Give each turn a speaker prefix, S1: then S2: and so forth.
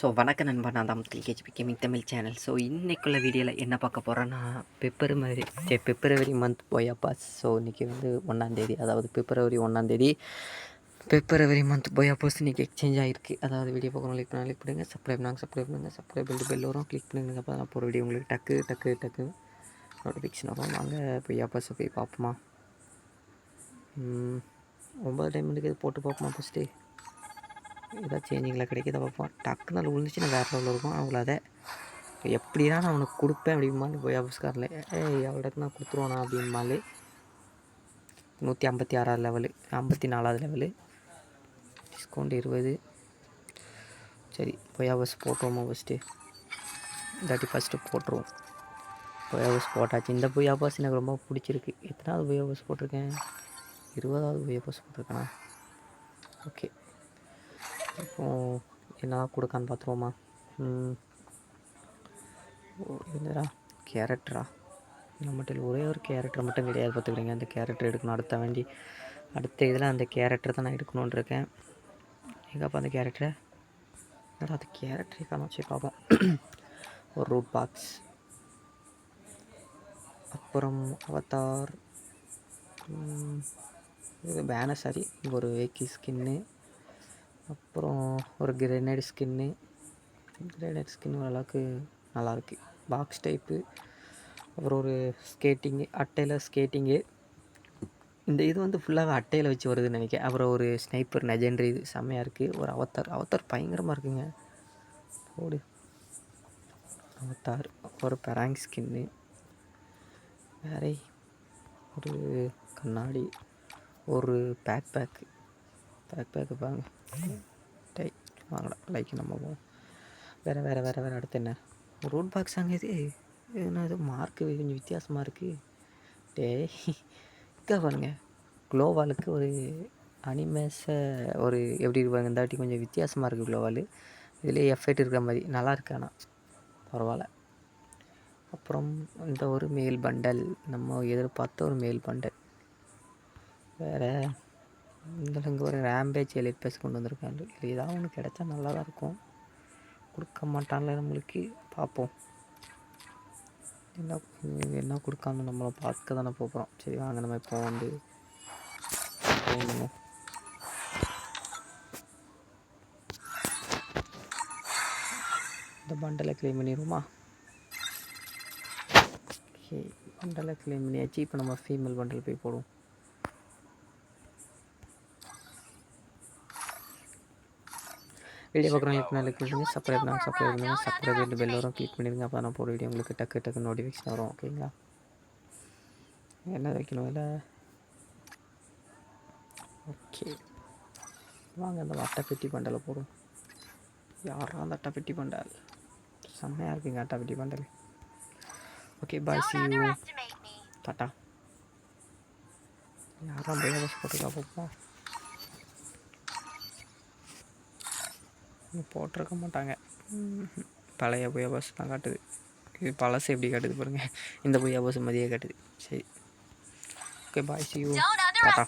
S1: So வணக்க நண்பா நான் தான் KGP gaming Tamil channel. So இன்றைக்குள்ள வீடியோவில் என்ன பார்க்க போகிறேன்னா பிப்ரவரி சே February month Booyah pass so இன்றைக்கி வந்து ஒன்றாந்தேதி அதாவது பிப்ரவரி ஒன்றாந்தேதி பிப்ரவரி மந்த் போயா பாஸ் இன்றைக்கி எக்ஸ்சேஞ்ச் ஆகிருக்கு அதாவது வீடியோ பார்க்கணும் கிளிக் பண்ணால் கிளிக் பண்ணுங்கள் சப்ஸ்கிரைப் நாங்கள் சப்ஸ்கிரைப் பண்ணுங்கள் சப்ஸ்கிரைப் பண்ணிட்டு பெல் வரும். கிளிக் பண்ணுங்க. அப்போ தான் போகிற வீடியோ உங்களுக்கு டக்கு டக்கு டக்கு நோட்டிஃபிகேஷன் வரும். நாங்கள் பொய்யா பாஸை போய் பார்ப்போமா. ஒம்பது டைம் இருக்குது போட்டு பார்ப்போமா ஃபஸ்ட்டு ஏதாவது சேஞ்சிங்கில் கிடைக்கிறத பார்ப்போம். டக்குன்னு அதில் விழுந்துச்சுன்னா வேறு லெவலில் இருக்கும். அவங்கள எப்படி தான் நான் அவனுக்கு கொடுப்பேன் அப்படிம்பாலே போய் ஆஃபீஸ்காரில் ஏய் அவளுக்கு நான் கொடுத்துருவானா? அப்படிம்பாலே நூற்றி ஐம்பத்தி ஆறாவது லெவலு ஐம்பத்தி நாலாவது லெவலு டிஸ்கவுண்ட் இருபது. சரி போய் பஸ் போட்டுருவோமா ஃபஸ்ட்டு இல்லாட்டி ஃபஸ்ட்டு போட்டுருவோம். போய் பஸ் போட்டாச்சு. இந்த பொய்யா பஸ் எனக்கு ரொம்ப பிடிச்சிருக்கு. எத்தனாவது பொய்யா பஸ் போட்டிருக்கேன்? இருபதாவது பொய்யா பஸ் போட்டிருக்கேனா? ஓகே. இப்போ என்ன கொடுக்கான்னு பார்த்துருவோமா? ஓ, என்னடா? கேரக்டரா நம்மகிட்ட ஒரே ஒரு கேரக்டர் மட்டும் கிடையாது பார்த்துக்கிறீங்க அந்த கேரக்டர் எடுக்கணும். அடுத்த வேண்டி அடுத்த இதில் அந்த கேரக்டர் தான் நான் எடுக்கணும்னு இருக்கேன். அந்த கேரக்டரை என்னடா அது கேரக்டரை காணும். பார்ப்போம். ஒரு ரூட் பாக்ஸ் அப்புறம் அவதார் இது பேனர் சாரி ஒரு வேக்கி ஸ்கின்னு அப்புறம் ஒரு கிரேனைட் ஸ்கின்னு கிரேனைட் ஸ்கின் ஓரளவுக்கு நல்லாயிருக்கு பாக்ஸ் டைப்பு அப்புறம் ஒரு ஸ்கேட்டிங்கு அட்டையில் ஸ்கேட்டிங்கு இந்த இது வந்து ஃபுல்லாக அட்டையில் வச்சு வருதுன்னு நினைக்கிறேன். அப்புறம் ஒரு ஸ்னைப்பர் நெஜெண்டரி இது செம்மையாக இருக்குது ஒரு அவத்தார் அவத்தார் பயங்கரமாக இருக்குங்க. போடு. அவத்தார் ஒரு பெராங் ஸ்கின்னு வேற ஒரு கண்ணாடி ஒரு பேக் பேக்கு பேக் பேக்கு பாருங்க டை வாங்கடா லைக் நம்ம போவோம் வேறு வேறு வேறு வேறு அடுத்து என்ன? ரூட் பாக்ஸ் அங்கே இது? என்ன இது மார்க்கு கொஞ்சம் வித்தியாசமாக இருக்குது டேய் இக்கா பாருங்க. குளோவாலுக்கு ஒரு அனிமேஸை ஒரு எப்படி இருப்பாங்க இந்த வாட்டி கொஞ்சம் வித்தியாசமாக இருக்குது குளோவால் இதுலேயே எஃபெக்ட் இருக்கிற மாதிரி. நல்லா இருக்கு ஆனால் பரவாயில்ல. அப்புறம் இந்த ஒரு மேல் பண்டல் நம்ம எதிர்பார்த்த ஒரு மேல் பண்டல் வேறு இந்த இங்கே ஒரு ரேம்பேஜ் எலிட் பேஸ் கொண்டு வந்திருக்காங்க இல்லை ஏதாவது ஒன்று கிடைச்சா நல்லா தான் இருக்கும். கொடுக்க மாட்டான்ல நம்மளுக்கு. பார்ப்போம். என்ன என்ன கொடுக்காம நம்மளை பார்க்க தானே போகிறோம் சரி வாங்க நம்ம இப்போ வந்து போகணும். இந்த பண்டலை க்ளீன் பண்ணிடுவோமா? ஓகே பண்டலை க்ளீன் பண்ணியாச்சு. இப்போ நம்ம ஃபீமேல் பண்டல் போய் போடுவோம். வீடியோ கிளிக் பண்ணி கிளிக் பண்ணி சப்ஸ்கிரைப் பண்ணாங்க சப்ஸ்கிரைப் பண்ணுங்க. சப்ஸ்கிரைப் பெல் வரும் கிளிக் பண்ணிடுங்க. அப்போ நான் போட வீடியோ உங்களுக்கு டக்கு டக்கு நோட்டிஃபிகேஷன் வரும். ஓகேங்களா என்ன வைக்கணும் இல்லை ஓகே வாங்க அந்த அட்டைப்பெட்டி பண்டலை போடும் யாரா அந்த அட்டைப்பெட்டி பண்டல்? செம்மையாக இருக்குங்க அட்டைப்பெட்டி bundle. Okay bye see you tata. யாரா பையா பஸ் போட்டுருக்கா பார்ப்போம் போட்டிருக்க மாட்டாங்க. பழைய புயா பஸ் தான் காட்டுது. இது பழசு எப்படி காட்டுது பாருங்க. இந்த புயா பஸ் மதியே காட்டுது. சரி. Okay bye see you tata.